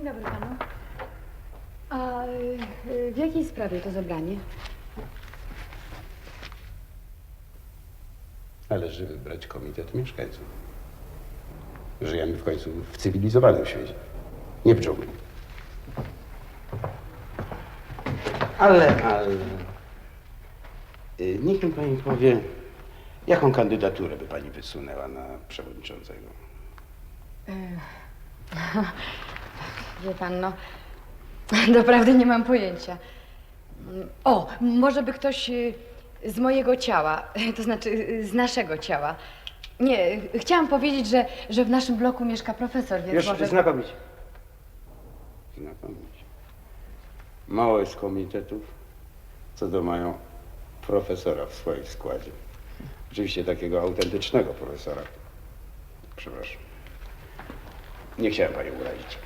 Dzień dobry panu. A y, w jakiej sprawie to zebranie? Należy wybrać komitet mieszkańców. Żyjemy w końcu w cywilizowanym świecie, nie w dżungli. Ale, ale... y, Niech mi pani powie, jaką kandydaturę by pani wysunęła na przewodniczącego? Wie pan, no. Doprawdy nie mam pojęcia. O, może by ktoś y, z mojego ciała, to znaczy y, z naszego ciała. Nie, y, chciałam powiedzieć, że, że w naszym bloku mieszka profesor, więc Już może... znakomicie. Znakomicie. Mało jest komitetów, co do mają profesora w swoim składzie. Oczywiście takiego autentycznego profesora. Przepraszam. Nie chciałem panią urazić.